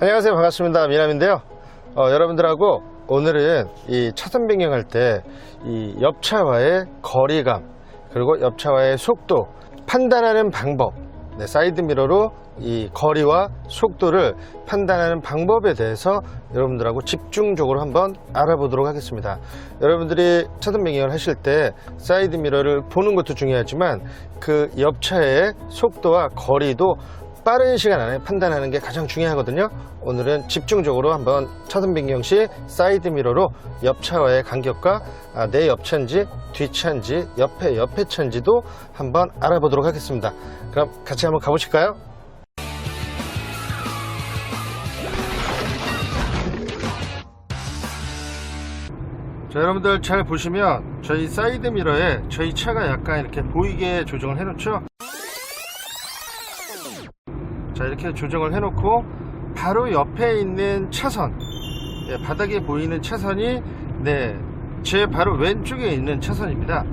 안녕하세요. 반갑습니다. 미남인데요. 어, 여러분들하고 오늘은 이 차선 변경할 때 이 옆차와의 거리감 그리고 옆차와의 속도 판단하는 방법 네, 사이드 미러로 이 거리와 속도를 판단하는 방법에 대해서 여러분들하고 집중적으로 한번 알아보도록 하겠습니다. 여러분들이 차선 변경을 하실 때 사이드 미러를 보는 것도 중요하지만 그 옆차의 속도와 거리도 빠른 시간 안에 판단하는 게 가장 중요하거든요. 오늘은 집중적으로 한번 차선 변경 시 사이드 미러로 옆 차와의 간격과 아, 내 옆차인지 뒷차인지 옆에 옆에 차인지도 한번 알아보도록 하겠습니다. 그럼 같이 한번 가보실까요? 자 여러분들 잘 보시면 저희 사이드 미러에 저희 차가 약간 이렇게 보이게 조정을 해놓죠 자 이렇게 조정을 해 놓고 바로 옆에 있는 차선 예, 바닥에 보이는 차선이 네, 제 바로 왼쪽에 있는 차선입니다.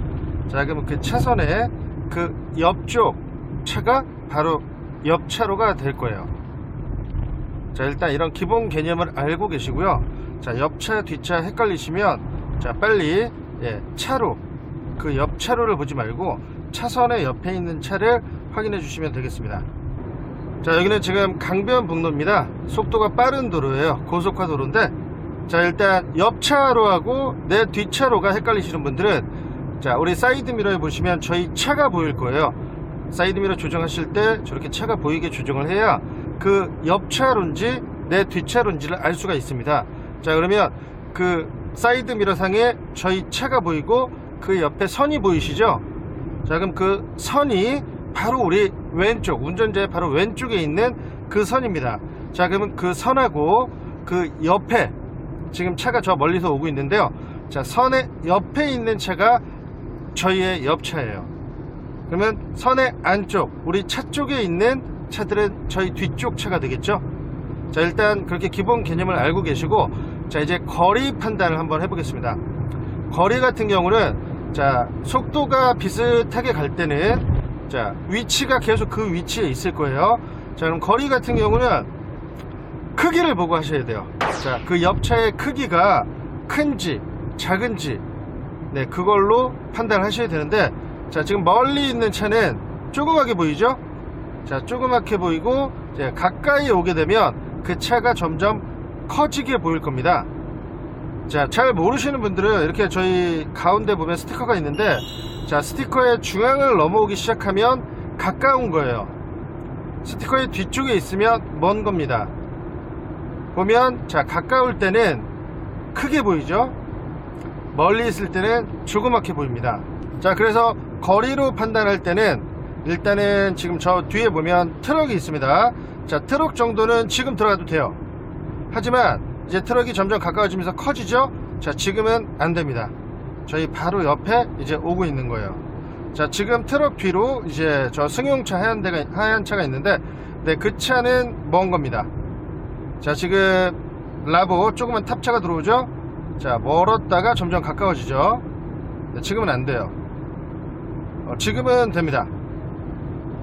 자 그러면 그 차선의 그 옆쪽 차가 바로 옆 차로가 될 거예요. 자 일단 이런 기본 개념을 알고 계시고요. 자 옆차 뒷차 헷갈리시면 자 빨리 예, 차로 그 옆 차로를 보지 말고 차선의 옆에 있는 차를 확인해 주시면 되겠습니다 자 여기는 지금 강변북로입니다. 속도가 빠른 도로예요. 고속화 도로인데 자 일단 옆차로하고 내 뒷차로가 헷갈리시는 분들은 자 우리 사이드 미러에 보시면 저희 차가 보일 거예요. 사이드 미러 조정하실 때 저렇게 차가 보이게 조정을 해야 그 옆차로인지 내 뒷차로인지를 알 수가 있습니다. 자 그러면 그 사이드 미러 상에 저희 차가 보이고 그 옆에 선이 보이시죠? 자 그럼 그 선이 바로 우리 왼쪽 운전자의 바로 왼쪽에 있는 그 선입니다. 자 그러면 그 선하고 그 옆에 지금 차가 저 멀리서 오고 있는데요. 자 선의 옆에 있는 차가 저희의 옆차예요. 그러면 선의 안쪽 우리 차 쪽에 있는 차들은 저희 뒤쪽 차가 되겠죠? 자 일단 그렇게 기본 개념을 알고 계시고 자 이제 거리 판단을 한번 해보겠습니다. 거리 같은 경우는 자 속도가 비슷하게 갈 때는 자 위치가 계속 그 위치에 있을 거예요. 자 그럼 거리 같은 경우는 크기를 보고 하셔야 돼요. 자 그 옆차의 크기가 큰지 작은지 네 그걸로 판단하셔야 되는데 자 지금 멀리 있는 차는 조그맣게 보이죠? 자 조그맣게 보이고 가까이 오게 되면 그 차가 점점 커지게 보일 겁니다 자 잘 모르시는 분들은 이렇게 저희 가운데 보면 스티커가 있는데 자 스티커의 중앙을 넘어오기 시작하면 가까운 거예요. 스티커의 뒤쪽에 있으면 먼 겁니다. 보면 자 가까울 때는 크게 보이죠? 멀리 있을 때는 조그맣게 보입니다. 자 그래서 거리로 판단할 때는 일단은 지금 저 뒤에 보면 트럭이 있습니다. 자 트럭 정도는 지금 들어가도 돼요. 하지만 이제 트럭이 점점 가까워지면서 커지죠? 자 지금은 안됩니다. 저희 바로 옆에 이제 오고 있는 거예요. 자 지금 트럭 뒤로 이제 저 승용차 하얀 데가 하얀 차가 있는데 네 그 차는 먼 겁니다. 자 지금 라보 조그만 탑차가 들어오죠? 자 멀었다가 점점 가까워지죠? 네, 지금은 안 돼요. 어, 지금은 됩니다.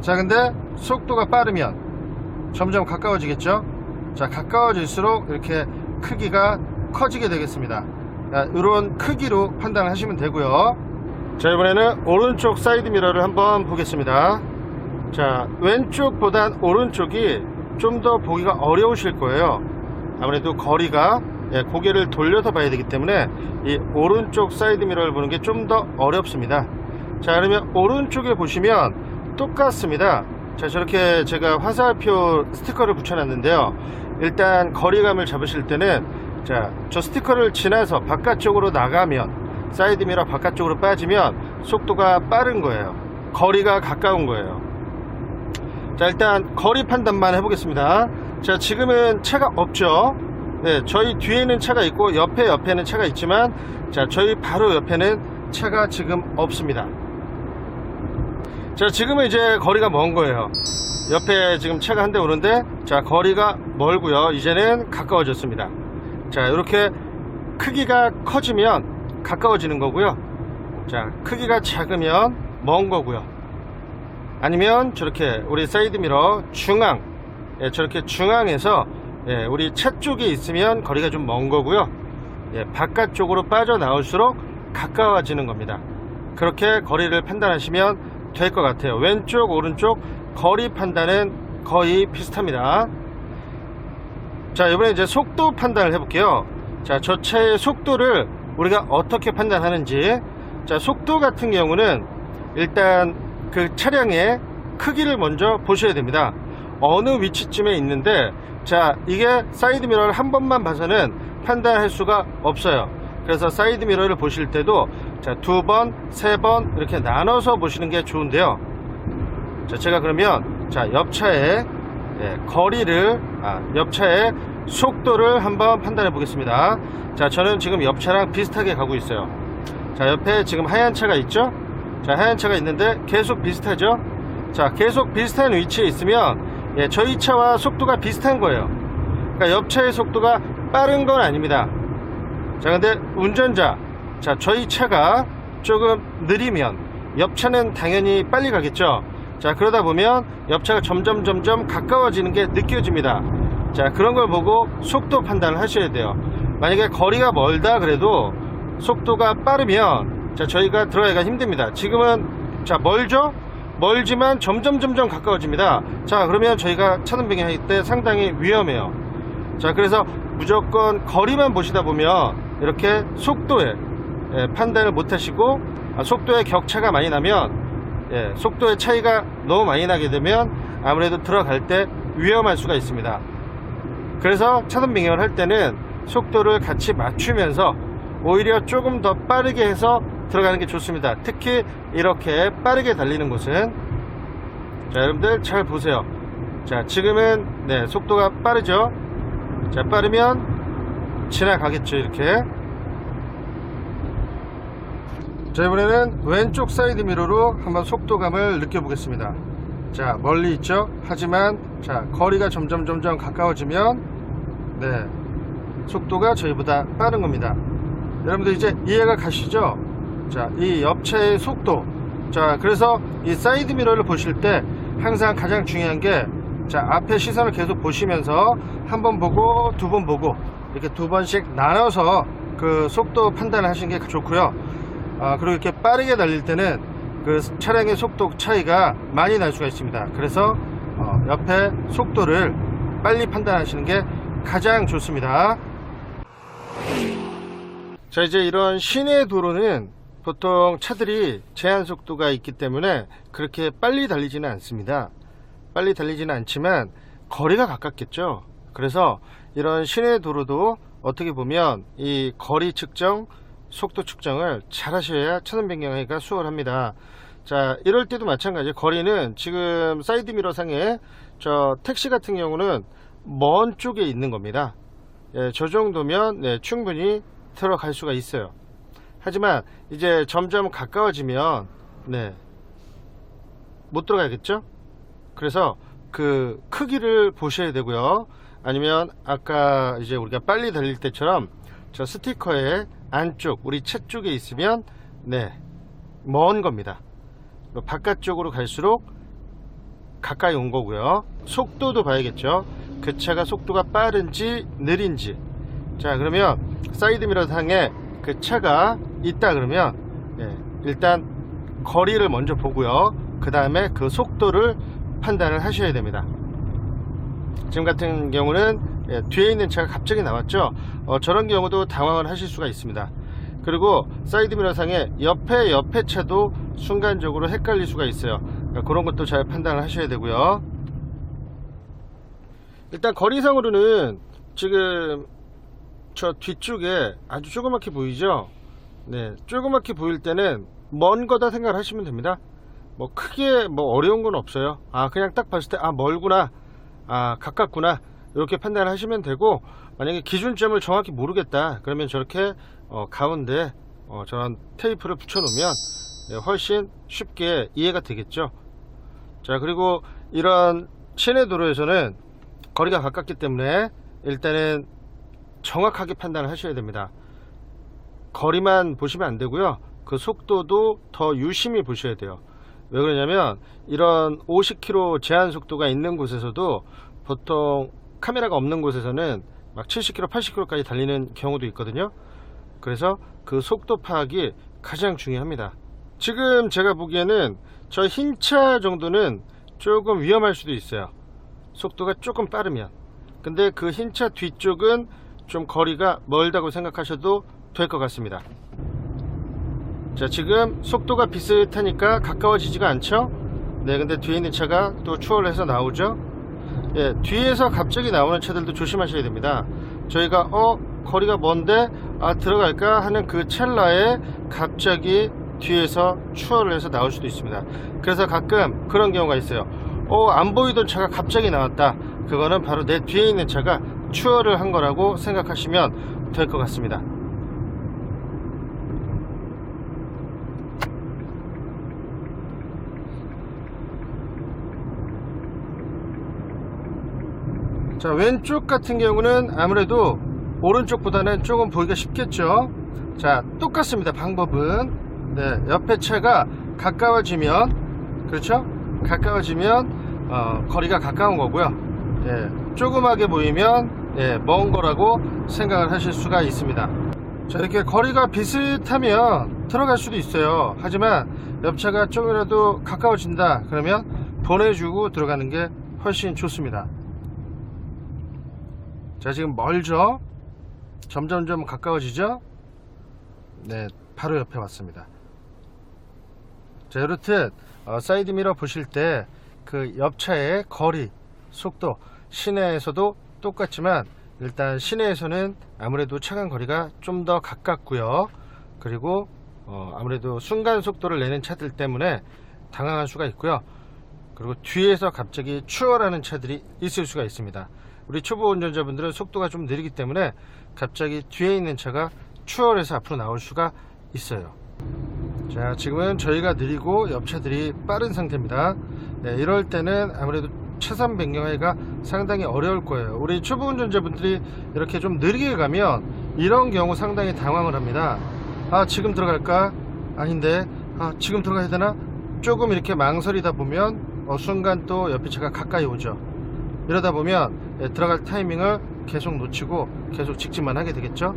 자 근데 속도가 빠르면 점점 가까워지겠죠? 자 가까워질수록 이렇게 크기가 커지게 되겠습니다. 자, 이런 크기로 판단을 하시면 되고요. 자 이번에는 오른쪽 사이드 미러를 한번 보겠습니다. 자 왼쪽보단 오른쪽이 좀 더 보기가 어려우실 거예요. 아무래도 거리가 예, 고개를 돌려서 봐야 되기 때문에 이 오른쪽 사이드 미러를 보는 게 좀 더 어렵습니다. 자 그러면 오른쪽에 보시면 똑같습니다. 자 저렇게 제가 화살표 스티커를 붙여 놨는데요 일단 거리감을 잡으실 때는 자 저 스티커를 지나서 바깥쪽으로 나가면 사이드 미러 바깥쪽으로 빠지면 속도가 빠른 거예요. 거리가 가까운 거예요. 자 일단 거리 판단만 해보겠습니다. 자 지금은 차가 없죠? 네 저희 뒤에는 차가 있고 옆에 옆에는 차가 있지만 자 저희 바로 옆에는 차가 지금 없습니다. 자 지금은 이제 거리가 먼 거예요 옆에 지금 차가 한 대 오는데 자 거리가 멀고요 이제는 가까워졌습니다 자 이렇게 크기가 커지면 가까워지는 거고요 자 크기가 작으면 먼 거고요 아니면 저렇게 우리 사이드 미러 중앙 예, 저렇게 중앙에서 예, 우리 차 쪽에 있으면 거리가 좀 먼 거고요. 예, 바깥쪽으로 빠져나올수록 가까워지는 겁니다. 그렇게 거리를 판단하시면 될 것 같아요. 왼쪽, 오른쪽 거리 판단은 거의 비슷합니다. 자, 이번에 이제 속도 판단을 해 볼게요. 자, 저 차의 속도를 우리가 어떻게 판단하는지. 자, 속도 같은 경우는 일단 그 차량의 크기를 먼저 보셔야 됩니다. 어느 위치쯤에 있는데, 자, 이게 사이드 미러를 한 번만 봐서는 판단할 수가 없어요. 그래서 사이드 미러를 보실 때도 자, 두 번, 세 번 이렇게 나눠서 보시는 게 좋은데요. 자, 제가 그러면 자, 옆차의 예, 거리를 아, 옆차의 속도를 한번 판단해 보겠습니다. 자, 저는 지금 옆차랑 비슷하게 가고 있어요. 자, 옆에 지금 하얀 차가 있죠? 자, 하얀 차가 있는데 계속 비슷하죠? 자, 계속 비슷한 위치에 있으면 예, 저희 차와 속도가 비슷한 거예요. 그러니까 옆차의 속도가 빠른 건 아닙니다. 자, 근데 운전자, 자, 저희 차가 조금 느리면 옆차는 당연히 빨리 가겠죠. 자, 그러다 보면 옆차가 점점 점점 가까워지는 게 느껴집니다. 자, 그런 걸 보고 속도 판단을 하셔야 돼요. 만약에 거리가 멀다 그래도 속도가 빠르면 자, 저희가 들어가기가 힘듭니다. 지금은 자, 멀죠? 멀지만 점점 점점 가까워집니다. 자, 그러면 저희가 차선 변경할 때 상당히 위험해요. 자, 그래서 무조건 거리만 보시다 보면 이렇게 속도에 예, 판단을 못 하시고 아, 속도의 격차가 많이 나면 예, 속도의 차이가 너무 많이 나게 되면 아무래도 들어갈 때 위험할 수가 있습니다. 그래서 차선 변경을 할 때는 속도를 같이 맞추면서 오히려 조금 더 빠르게 해서 들어가는 게 좋습니다. 특히 이렇게 빠르게 달리는 곳은 자 여러분들 잘 보세요. 자 지금은 네 속도가 빠르죠. 자 빠르면 지나가겠죠 이렇게. 자 이번에는 왼쪽 사이드 미러로 한번 속도감을 느껴보겠습니다. 자 멀리 있죠. 하지만 자 거리가 점점 점점 가까워지면 네 속도가 저희보다 빠른 겁니다. 여러분들 이제 이해가 가시죠? 자, 이 옆차의 속도. 자, 그래서 이 사이드 미러를 보실 때 항상 가장 중요한 게 자, 앞에 시선을 계속 보시면서 한 번 보고 두 번 보고 이렇게 두 번씩 나눠서 그 속도 판단을 하시는 게 좋고요. 아, 그리고 이렇게 빠르게 달릴 때는 그 차량의 속도 차이가 많이 날 수가 있습니다. 그래서 어, 옆에 속도를 빨리 판단하시는 게 가장 좋습니다. 자 이제 이런 시내 도로는 보통 차들이 제한 속도가 있기 때문에 그렇게 빨리 달리지는 않습니다 빨리 달리지는 않지만 거리가 가깝겠죠 그래서 이런 시내 도로도 어떻게 보면 이 거리 측정 속도 측정을 잘 하셔야 차선 변경하기가 수월합니다 자 이럴 때도 마찬가지 거리는 지금 사이드미러 상에 저 택시 같은 경우는 먼 쪽에 있는 겁니다 예, 저 정도면 네, 충분히 들어갈 수가 있어요. 하지만 이제 점점 가까워지면 네. 못 들어가겠죠? 그래서 그 크기를 보셔야 되고요. 아니면 아까 이제 우리가 빨리 달릴 때처럼 저 스티커의 안쪽 우리 차 쪽에 있으면 네. 먼 겁니다. 바깥쪽으로 갈수록 가까이 온 거고요. 속도도 봐야겠죠. 그 차가 속도가 빠른지 느린지 자 그러면 사이드미러 상에 그 차가 있다 그러면 예, 일단 거리를 먼저 보고요 그 다음에 그 속도를 판단을 하셔야 됩니다 지금 같은 경우는 예, 뒤에 있는 차가 갑자기 나왔죠? 어, 저런 경우도 당황을 하실 수가 있습니다. 그리고 사이드미러 상에 옆에 옆에 차도 순간적으로 헷갈릴 수가 있어요. 그러니까 그런 것도 잘 판단을 하셔야 되고요. 일단 거리상으로는 지금 저 뒤쪽에 아주 조그맣게 보이죠? 네 조그맣게 보일 때는 먼 거다 생각을 하시면 됩니다. 뭐 크게 뭐 어려운 건 없어요. 아 그냥 딱 봤을 때 아 멀구나. 아 가깝구나 이렇게 판단을 하시면 되고 만약에 기준점을 정확히 모르겠다 그러면 저렇게 어, 가운데 어, 저런 테이프를 붙여 놓으면 네, 훨씬 쉽게 이해가 되겠죠 자 그리고 이런 시내 도로에서는 거리가 가깝기 때문에 일단은 정확하게 판단을 하셔야 됩니다. 거리만 보시면 안 되고요. 그 속도도 더 유심히 보셔야 돼요. 왜 그러냐면 이런 50km 제한 속도가 있는 곳에서도 보통 카메라가 없는 곳에서는 막 70km, 80km까지 달리는 경우도 있거든요. 그래서 그 속도 파악이 가장 중요합니다. 지금 제가 보기에는 저 흰 차 정도는 조금 위험할 수도 있어요. 속도가 조금 빠르면. 근데 그 흰 차 뒤쪽은 좀 거리가 멀다고 생각하셔도 될 것 같습니다. 자, 지금 속도가 비슷하니까 가까워지지가 않죠? 네, 근데 뒤에 있는 차가 또 추월해서 나오죠? 예, 뒤에서 갑자기 나오는 차들도 조심하셔야 됩니다. 저희가, 어, 거리가 먼데, 아, 들어갈까 하는 그 찰나에 갑자기 뒤에서 추월을 해서 나올 수도 있습니다. 그래서 가끔 그런 경우가 있어요. 어, 안 보이던 차가 갑자기 나왔다. 그거는 바로 내 뒤에 있는 차가 추월을 한 거라고 생각하시면 될 것 같습니다. 자 왼쪽 같은 경우는 아무래도 오른쪽보다는 조금 보기가 쉽겠죠? 자 똑같습니다 방법은. 네 옆에 차가 가까워지면 그렇죠? 가까워지면 어, 거리가 가까운 거고요. 예, 조그맣게 보이면 예, 먼 거라고 생각을 하실 수가 있습니다. 자 이렇게 거리가 비슷하면 들어갈 수도 있어요. 하지만 옆차가 조금이라도 가까워진다 그러면 보내주고 들어가는 게 훨씬 좋습니다 자 지금 멀죠 점점점 가까워지죠? 네 바로 옆에 왔습니다. 자 이렇듯 어, 사이드미러 보실 때 그 옆차의 거리 속도 시내에서도 똑같지만 일단 시내에서는 아무래도 차간 거리가 좀 더 가깝고요. 그리고 어, 아무래도 순간 속도를 내는 차들 때문에 당황할 수가 있고요. 그리고 뒤에서 갑자기 추월하는 차들이 있을 수가 있습니다 우리 초보 운전자분들은 속도가 좀 느리기 때문에 갑자기 뒤에 있는 차가 추월해서 앞으로 나올 수가 있어요. 자 지금은 저희가 느리고 옆차들이 빠른 상태입니다. 네, 이럴 때는 아무래도 차선 변경하기가 상당히 어려울 거예요. 우리 초보 운전자분들이 이렇게 좀 느리게 가면 이런 경우 상당히 당황을 합니다. 아 지금 들어갈까? 아닌데. 아 지금 들어가야 되나? 조금 이렇게 망설이다 보면 어, 순간 또 옆에 차가 가까이 오죠 이러다 보면 예, 들어갈 타이밍을 계속 놓치고 계속 직진만 하게 되겠죠?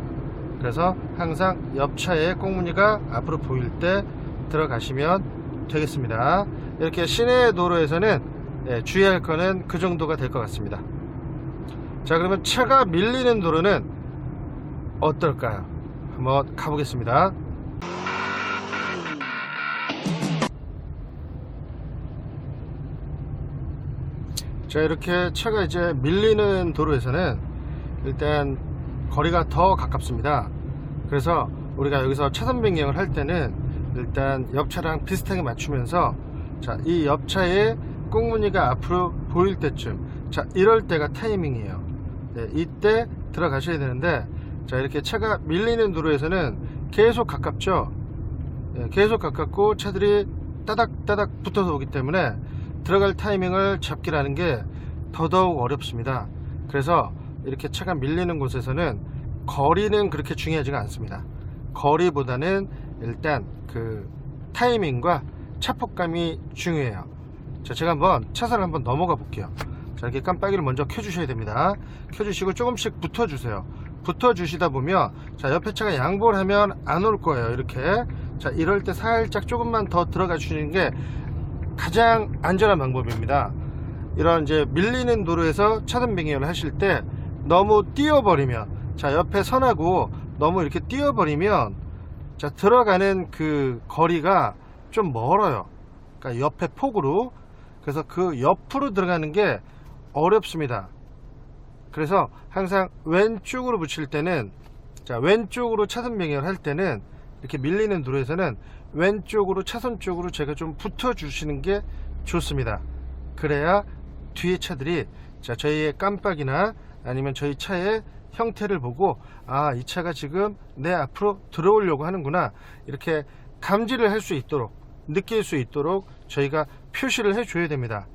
그래서 항상 옆차의 꽁무니가 앞으로 보일 때 들어가시면 되겠습니다. 이렇게 시내 도로에서는 예, 주의할 거는 그 정도가 될 것 같습니다. 자 그러면 차가 밀리는 도로는 어떨까요? 한번 가보겠습니다 자 이렇게 차가 이제 밀리는 도로에서는 일단 거리가 더 가깝습니다. 그래서 우리가 여기서 차선 변경을 할 때는 일단 옆 차랑 비슷하게 맞추면서 자이 옆 차의 꽁무니가 앞으로 보일 때쯤 자 이럴 때가 타이밍이에요. 네, 이때 들어가셔야 되는데 자 이렇게 차가 밀리는 도로에서는 계속 가깝죠? 네, 계속 가깝고 차들이 따닥따닥 붙어서 오기 때문에 들어갈 타이밍을 잡기라는 게 더더욱 어렵습니다. 그래서 이렇게 차가 밀리는 곳에서는 거리는 그렇게 중요하지가 않습니다. 거리보다는 일단 그 타이밍과 차폭감이 중요해요. 자, 제가 한번 차선을 한번 넘어가 볼게요. 자, 이렇게 깜빡이를 먼저 켜주셔야 됩니다. 켜주시고 조금씩 붙어주세요. 붙어주시다 보면, 자, 옆에 차가 양보를 하면 안 올 거예요. 이렇게. 자, 이럴 때 살짝 조금만 더 들어가 주시는 게 가장 안전한 방법입니다. 이런 이제 밀리는 도로에서 차선 변경을 하실 때 너무 뛰어버리면 자 옆에 선하고 너무 이렇게 뛰어버리면 자 들어가는 그 거리가 좀 멀어요. 그러니까 옆에 폭으로 그래서 그 옆으로 들어가는 게 어렵습니다. 그래서 항상 왼쪽으로 붙일 때는 자 왼쪽으로 차선 변경을 할 때는 이렇게 밀리는 도로에서는 왼쪽으로 차선 쪽으로 제가 좀 붙어 주시는 게 좋습니다. 그래야 뒤에 차들이 자 저희의 깜빡이나 아니면 저희 차의 형태를 보고 아 이 차가 지금 내 앞으로 들어오려고 하는구나. 이렇게 감지를 할 수 있도록 느낄 수 있도록 저희가 표시를 해 줘야 됩니다.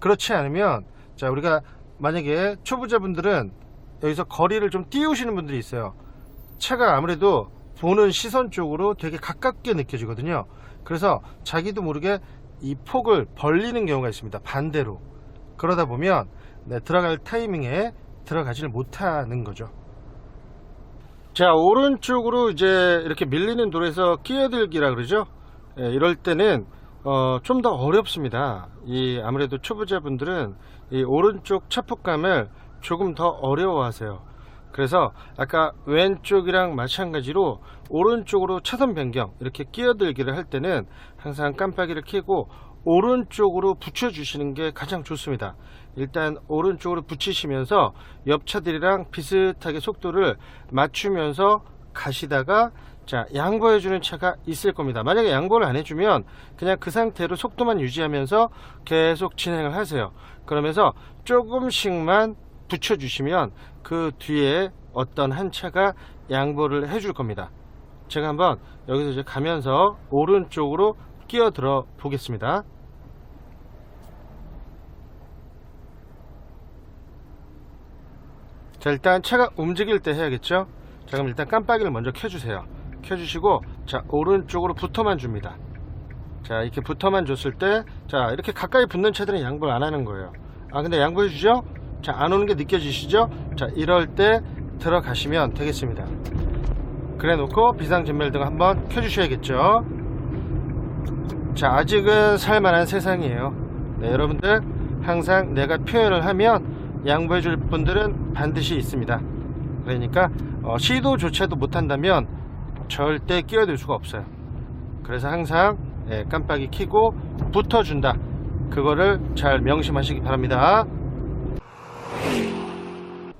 그렇지 않으면 자 우리가 만약에 초보자분들은 여기서 거리를 좀 띄우시는 분들이 있어요. 차가 아무래도 보는 시선 쪽으로 되게 가깝게 느껴지거든요. 그래서 자기도 모르게 이 폭을 벌리는 경우가 있습니다. 반대로. 그러다 보면 네, 들어갈 타이밍에 들어가지를 못하는 거죠. 자 오른쪽으로 이제 이렇게 밀리는 도로에서 끼어들기라 그러죠 예, 이럴 때는 어, 좀 더 어렵습니다 이 아무래도 초보자분들은 이 오른쪽 차폭감을 조금 더 어려워하세요 그래서 아까 왼쪽이랑 마찬가지로 오른쪽으로 차선 변경 이렇게 끼어들기를 할 때는 항상 깜빡이를 켜고 오른쪽으로 붙여 주시는 게 가장 좋습니다. 일단 오른쪽으로 붙이시면서 옆 차들이랑 비슷하게 속도를 맞추면서 가시다가 자 양보해 주는 차가 있을 겁니다. 만약에 양보를 안 해주면 그냥 그 상태로 속도만 유지하면서 계속 진행을 하세요. 그러면서 조금씩만 붙여 주시면 그 뒤에 어떤 한 차가 양보를 해줄 겁니다. 제가 한번 여기서 이제 가면서 오른쪽으로 끼어들어 보겠습니다. 자 일단 차가 움직일 때 해야겠죠? 자 그럼 일단 깜빡이를 먼저 켜주세요. 켜주시고 자 오른쪽으로 붙어만 줍니다. 자 이렇게 붙어만 줬을 때 자 이렇게 가까이 붙는 차들은 양보를 안 하는 거예요. 아 근데 양보해 주죠 자 안 오는 게 느껴지시죠? 자 이럴 때 들어가시면 되겠습니다. 그래 놓고 비상전멸등 한번 켜주셔야겠죠? 자 아직은 살만한 세상이에요. 네, 여러분들 항상 내가 표현을 하면 양보해 줄 분들은 반드시 있습니다. 그러니까 어, 시도조차도 못한다면 절대 끼어들 수가 없어요. 그래서 항상 예, 깜빡이 켜고 붙어준다. 그거를 잘 명심하시기 바랍니다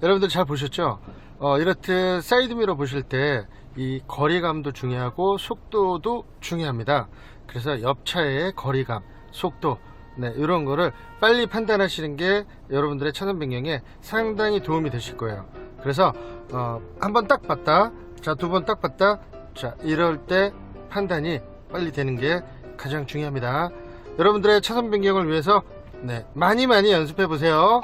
여러분들 잘 보셨죠 어, 이렇듯 사이드미러 보실 때 이 거리감도 중요하고 속도도 중요합니다 그래서 옆차의 거리감 속도 네, 이런 거를 빨리 판단하시는 게 여러분들의 차선 변경에 상당히 도움이 되실 거예요. 그래서 어, 한 번 딱 봤다, 자 두 번 딱 봤다, 자 이럴 때 판단이 빨리 되는 게 가장 중요합니다. 여러분들의 차선 변경을 위해서 네, 많이 많이 연습해 보세요.